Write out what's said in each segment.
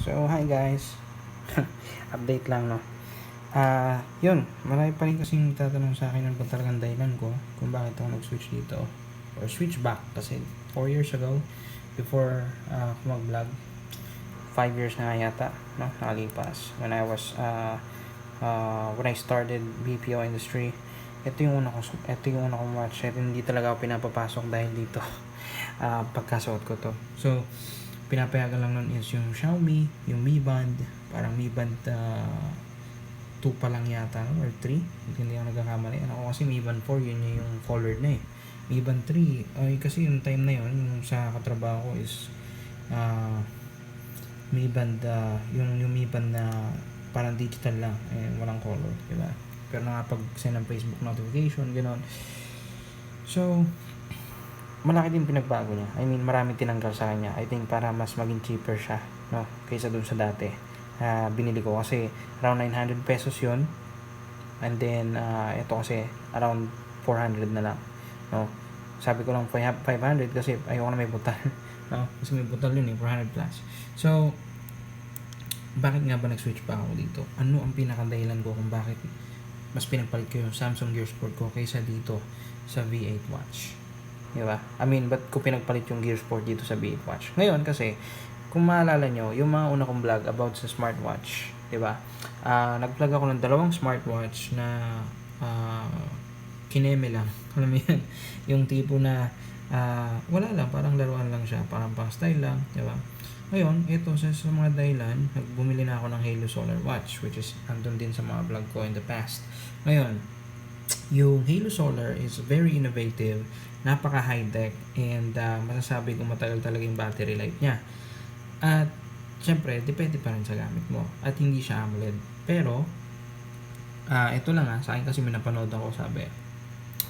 So, hi guys. Update lang, no. Ah, yun. Marami pa rin kasing tatanong sa akin ng talagang dahilan ko kung bakit ako nag-switch dito. Or switch back kasi 4 years ago, before uh, ako mag-vlog, 5 years na yata, no, nakalipas. When I was, uh, uh, when I started BPO industry, ito yung una ko, ito yung una kong watch. Ito hindi talaga ako pinapapasok dahil dito. uh, pagkasuot ko to. So, pinapayagan lang nun is yung Xiaomi, yung Mi Band, parang Mi Band uh, 2 pa lang yata, no? or 3, hindi ako nagkakamali. Ako kasi Mi Band 4, yun yung colored na eh. Mi Band 3, ay kasi yung time na yun, yung sa katrabaho ko is uh, Mi Band, uh, yung, yung Mi Band na parang digital lang, eh, walang color, di ba? Pero nakapag-send ng Facebook notification, gano'n. So, malaki din pinagbago niya. I mean, marami tinanggal sa kanya. I think para mas maging cheaper siya, no? Kaysa dun sa dati. Uh, binili ko kasi around 900 pesos yun. And then, uh, ito kasi around 400 na lang, no? Sabi ko lang 500 kasi ayoko na may butal, no? Kasi may butal yun eh, 400 plus. So, bakit nga ba nag-switch pa ako dito? Ano ang pinakadahilan ko kung bakit mas pinagpalit ko yung Samsung Gear Sport ko kaysa dito sa V8 watch? Di ba? I mean, ba't ko pinagpalit yung Gear Sport dito sa V8 watch? Ngayon kasi, kung maalala nyo, yung mga una kong vlog about sa smartwatch, di ba? Uh, nag-vlog ako ng dalawang smartwatch na uh, kineme lang. Alam mo yan? Yung tipo na uh, wala lang, parang laruan lang siya, parang pang style lang, di ba? Ngayon, ito sa, sa mga dahilan, nagbumili na ako ng Halo Solar Watch, which is andun din sa mga vlog ko in the past. Ngayon, yung Halo Solar is very innovative, napaka high-tech, and uh, masasabi kong matagal talaga yung battery life niya. At, syempre, depende pa rin sa gamit mo. At hindi siya AMOLED. Pero, uh, ito lang ha, sa akin kasi may napanood ako, sabi,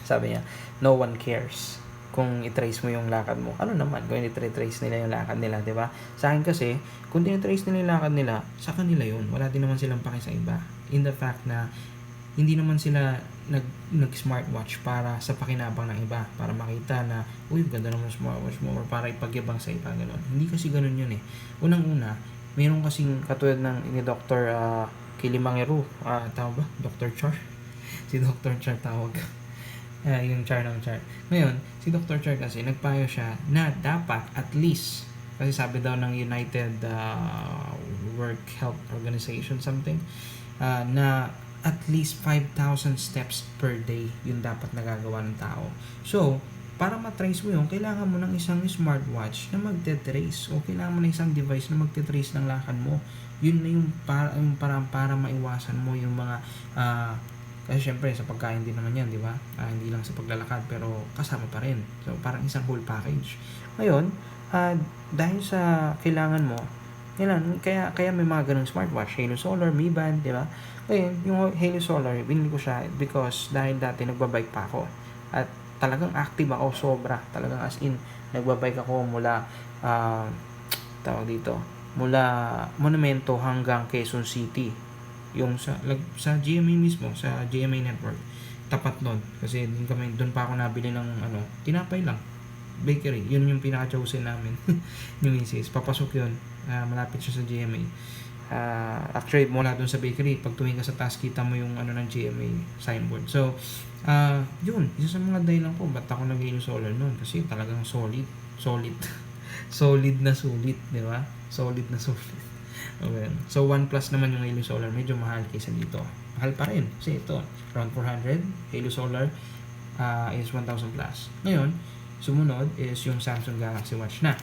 sabi niya, no one cares kung i-trace mo yung lakad mo. Ano naman, kung i-trace nila yung lakad nila, di ba? Sa akin kasi, kung i-trace nila yung lakad nila, sa kanila yun. Wala din naman silang paki sa iba. In the fact na, hindi naman sila nag, nag smartwatch para sa pakinabang ng iba. Para makita na, uy, ganda naman smartwatch mo. Or para ipagyabang sa iba, gano'n. Hindi kasi gano'n yun eh. Unang-una, mayroon kasing katulad ng ni Dr. Uh, Kilimangeru. Uh, tawag ba? Dr. Char? si Dr. Char tawag uh, yung char ng char. Ngayon, si Dr. Char kasi nagpayo siya na dapat at least kasi sabi daw ng United uh, Work Health Organization something uh, na at least 5,000 steps per day yung dapat nagagawa ng tao. So, para matrace mo yun, kailangan mo ng isang smartwatch na magte-trace o kailangan mo ng isang device na magte-trace ng lakad mo. Yun na yung para, yung para, para maiwasan mo yung mga uh, kasi syempre, sa pagkain din naman yan, di ba? Uh, hindi lang sa paglalakad, pero kasama pa rin. So, parang isang whole package. Ngayon, uh, dahil sa kailangan mo, kailan, kaya, kaya may mga ganung smartwatch, Halo Solar, Mi Band, di ba? Ngayon, yung Halo Solar, binili ko siya because dahil dati nagbabike pa ako. At talagang active ako, sobra. Talagang as in, nagbabike ako mula, uh, tawag dito, mula Monumento hanggang Quezon City yung sa lag, sa GMA mismo sa GMA network tapat nun kasi doon kami doon pa ako nabili ng ano tinapay lang bakery yun yung pinaka chosen namin yung misis papasok yun uh, malapit siya sa GMA uh, ah, actually mula doon sa bakery pag tumingin ka sa task kita mo yung ano ng GMA signboard so uh, yun isa sa mga dahilan ko ba't ako nag solar noon kasi talagang solid solid solid na sulit di ba solid na sulit Okay. So, OnePlus naman yung Halo Solar. Medyo mahal kaysa dito. Mahal pa rin. Kasi ito, around 400. Halo Solar uh, is 1,000 plus. Ngayon, sumunod is yung Samsung Galaxy Watch na.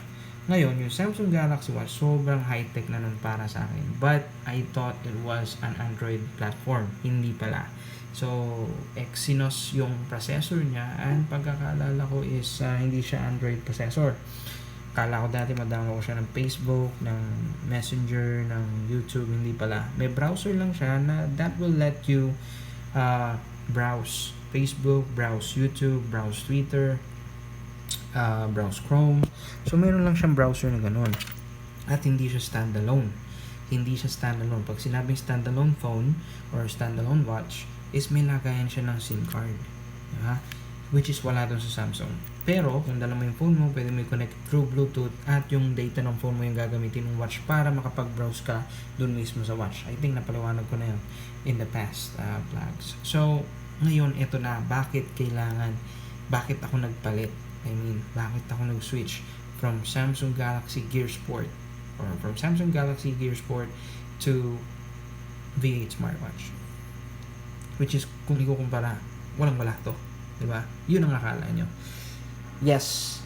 Ngayon, yung Samsung Galaxy Watch, sobrang high-tech na nun para sa akin. But, I thought it was an Android platform. Hindi pala. So, Exynos yung processor niya and pagkakalala ko is uh, hindi siya Android processor. Kala ko dati madownload ko siya ng Facebook, ng Messenger, ng YouTube, hindi pala. May browser lang siya na that will let you uh, browse Facebook, browse YouTube, browse Twitter, uh, browse Chrome. So, meron lang siyang browser na ganun. At hindi siya standalone. Hindi siya standalone. Pag sinabing standalone phone or standalone watch, is may lagayan siya ng SIM card. Diba? which is wala dun sa Samsung. Pero, kung dala mo yung phone mo, pwede mo i-connect through Bluetooth at yung data ng phone mo yung gagamitin ng watch para makapag-browse ka dun mismo sa watch. I think napaliwanag ko na yun in the past uh, vlogs. So, ngayon, ito na. Bakit kailangan? Bakit ako nagpalit? I mean, bakit ako nag-switch from Samsung Galaxy Gear Sport or from Samsung Galaxy Gear Sport to V8 smartwatch. Which is, kung ikukumpara, walang wala to. Ba? Yun ang akala nyo. Yes,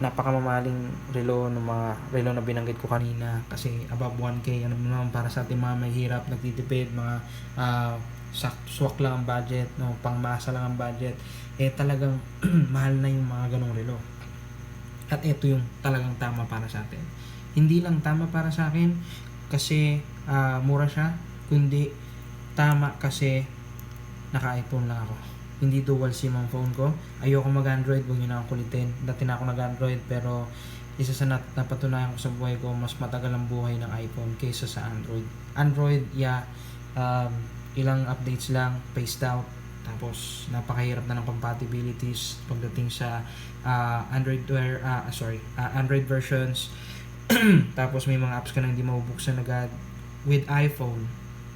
napakamamaling relo ng mga relo na binanggit ko kanina kasi above 1k ano naman para sa ating mga mahirap nagtitipid mga uh, sak swak lang ang budget no pangmasa lang ang budget eh talagang mahal na yung mga ganong relo at ito yung talagang tama para sa atin hindi lang tama para sa akin kasi ah, mura siya kundi tama kasi naka-iPhone lang ako hindi dual SIM ang phone ko. Ayoko mag-Android, huwag nyo na akong kulitin. Dati na ako nag-Android, pero isa sa nat napatunayan ko sa buhay ko, mas matagal ang buhay ng iPhone kaysa sa Android. Android, yeah, um, ilang updates lang, phased out. Tapos, napakahirap na ng compatibilities pagdating sa uh, Android, wear, uh, sorry, uh, Android versions. Tapos, may mga apps ka na hindi mabubuksan agad. With iPhone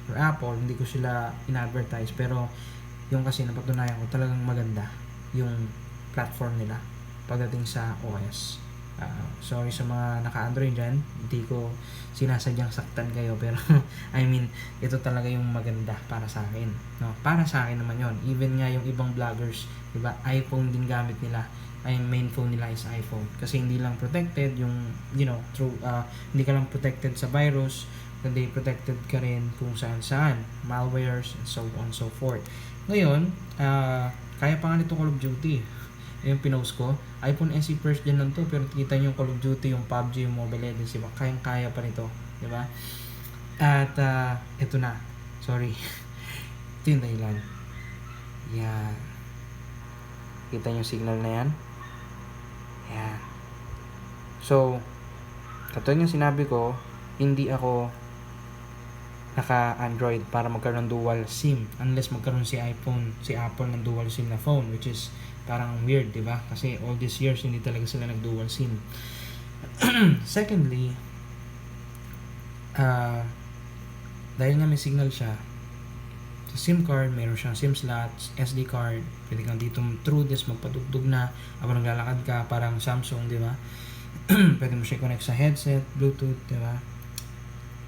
or Apple, hindi ko sila in-advertise, pero yung kasi napatunayan ko talagang maganda yung platform nila pagdating sa OS. Uh, sorry sa mga naka-Android dyan, hindi ko sinasadyang saktan kayo pero I mean, ito talaga yung maganda para sa akin. No? Para sa akin naman yon Even nga yung ibang vloggers, diba, iPhone din gamit nila. Ay main phone nila is iPhone. Kasi hindi lang protected yung, you know, through, uh, hindi ka lang protected sa virus, kundi protected ka rin kung saan saan, malwares, and so on and so forth. Ngayon, uh, kaya pa nga nito Call of Duty. Yung pinost ko. iPhone SE first gen lang to, pero kita nyo yung Call of Duty, yung PUBG, yung Mobile Legends, diba? Kayang-kaya pa nito. Diba? At, uh, ito na. Sorry. ito yung dahilan. Yan. Kita nyo signal na yan? Yan. So, katulad yung sinabi ko, hindi ako naka-Android para magkaroon ng dual SIM unless magkaroon si iPhone, si Apple ng dual SIM na phone which is parang weird, di ba? Kasi all these years hindi talaga sila nag-dual SIM. Secondly, uh, dahil nga may signal siya, sa SIM card, meron siyang SIM slots, SD card, pwede kang dito through this magpadugtog na habang naglalakad ka, parang Samsung, di ba? pwede mo siya connect sa headset, Bluetooth, di ba?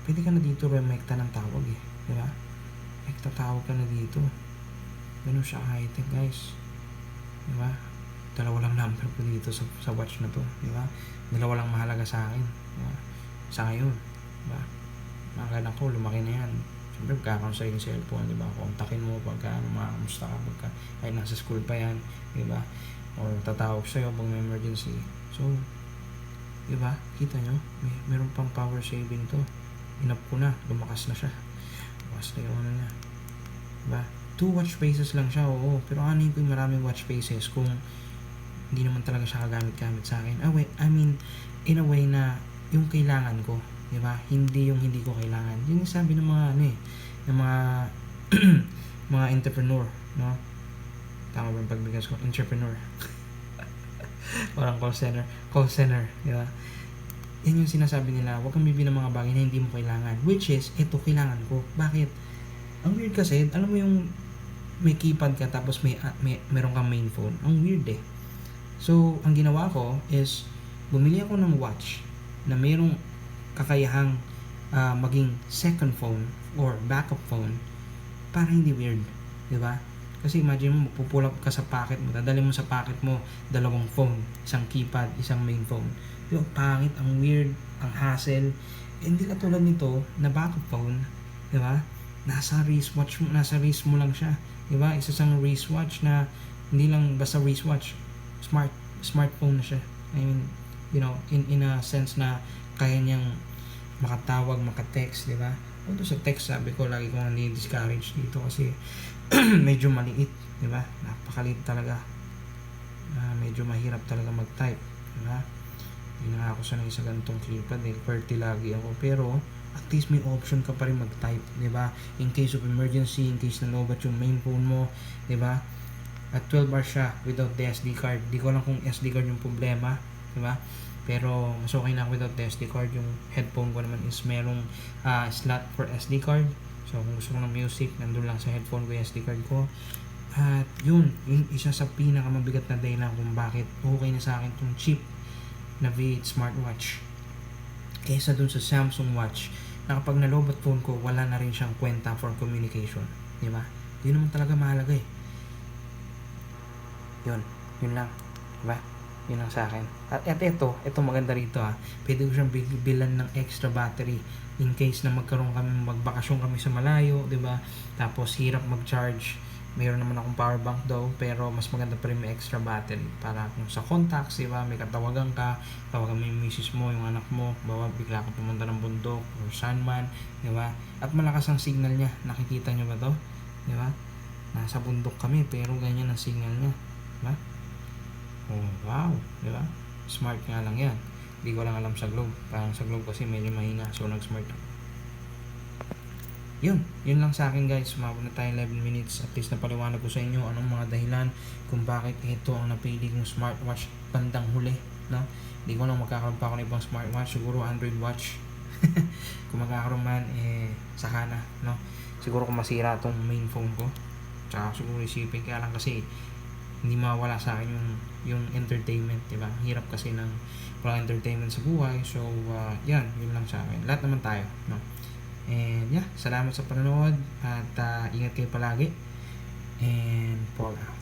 pwede ka na dito remekta ng tawag eh. Di ba? Rekta tawag ka na dito. Ganun siya high-tech guys. Di ba? Dalawa lang number ko dito sa, sa watch na to. Di ba? Dalawa lang mahalaga sa akin. Di ba? Sa ngayon. Di ba? Mga anak ko, lumaki na yan. Siyempre, magkakaroon sa yung cellphone, di ba? Kontakin mo pagka, ano, mga kamusta ka pagka, kahit nasa school pa yan, di ba? Or tatawag sa'yo pag may emergency. So, di ba? Kita nyo? May, meron pang power saving to inap ko na, lumakas na siya. Lumakas na yung ano niya. Diba? Two watch faces lang siya, oo. Pero anin ko yung maraming watch faces kung hindi naman talaga siya kagamit-gamit sa akin. Ah, wait, I mean, in a way na yung kailangan ko. Diba? Hindi yung hindi ko kailangan. Yun yung sabi ng mga, ano eh, ng mga, mga entrepreneur, no? Tama ba yung pagbigas ko? Entrepreneur. Parang call center. Call center, di ba? yan yung sinasabi nila, huwag kang bibili ng mga bagay na hindi mo kailangan. Which is, ito, kailangan ko. Bakit? Ang weird kasi, alam mo yung may keypad ka tapos may, uh, may meron kang main phone. Ang weird eh. So, ang ginawa ko is, bumili ako ng watch na mayroong kakayahang uh, maging second phone or backup phone para hindi weird. Di ba? Kasi imagine mo, magpupulap ka sa pocket mo, dadali mo sa pocket mo dalawang phone, isang keypad, isang main phone yung pangit, ang weird, ang hassle. Eh, hindi katulad nito, na backup phone, di ba? Nasa wristwatch mo, nasa wrist mo lang siya. Di ba? Isa sang wristwatch na hindi lang basta wristwatch, smart smartphone na siya. I mean, you know, in in a sense na kaya niyang makatawag, makatext, di ba? Although sa text, sabi ko, lagi ko hindi discourage dito kasi medyo maliit, di ba? Napakaliit talaga. Uh, medyo mahirap talaga mag-type, di ba? Hindi na ako sanay sa ganitong keypad eh. QWERTY lagi ako. Pero, at least may option ka pa rin mag-type, di ba? In case of emergency, in case na lobat yung main phone mo, di ba? At 12 hours siya without the SD card. Di ko lang kung SD card yung problema, di ba? Pero mas okay na without the SD card. Yung headphone ko naman is merong ah, slot for SD card. So kung gusto ko ng music, nandun lang sa headphone ko yung SD card ko. At yun, yung isa sa pinakamabigat na dahilan kung bakit okay na sa akin tong cheap na V8 smartwatch. Kesa dun sa Samsung Watch na kapag nalobat phone ko, wala na rin siyang kwenta for communication. Di ba? Yun naman talaga mahalaga eh. Yun. Yun lang. Di ba? Yun lang sa akin. At, at ito, ito maganda rito ha. Pwede ko siyang bil- bilan ng extra battery in case na magkaroon kami, magbakasyon kami sa malayo, di ba? Tapos hirap mag-charge. Mayroon naman akong power bank daw, pero mas maganda pa rin may extra battery para kung sa contacts, di ba? May katawagan ka, tawagan mo yung misis mo, yung anak mo, bawa bigla ka pumunta ng bundok or saan man, di ba? At malakas ang signal niya. Nakikita niyo ba to? Di ba? Nasa bundok kami, pero ganyan ang signal niya. Di ba? Oh, wow, di ba? Smart nga lang yan. Hindi ko lang alam sa Globe. Parang sa Globe kasi medyo mahina, so nag-smart ako. Yun, yun lang sa akin guys. Umabot na tayo 11 minutes. At least napaliwanag ko sa inyo anong mga dahilan kung bakit ito ang napili kong smartwatch bandang huli. No? Hindi ko lang magkakaroon pa ako ng ibang smartwatch. Siguro Android watch. kung magkakaroon man, eh, saka na. No? Siguro kung masira itong main phone ko. Tsaka siguro isipin. Kaya lang kasi hindi mawala sa akin yung yung entertainment, 'di ba? Hirap kasi ng walang entertainment sa buhay. So, uh, yan, yun lang sa akin. Lahat naman tayo, no? And yeah, salamat sa panonood at uh, ingat kayo palagi. And Paul out.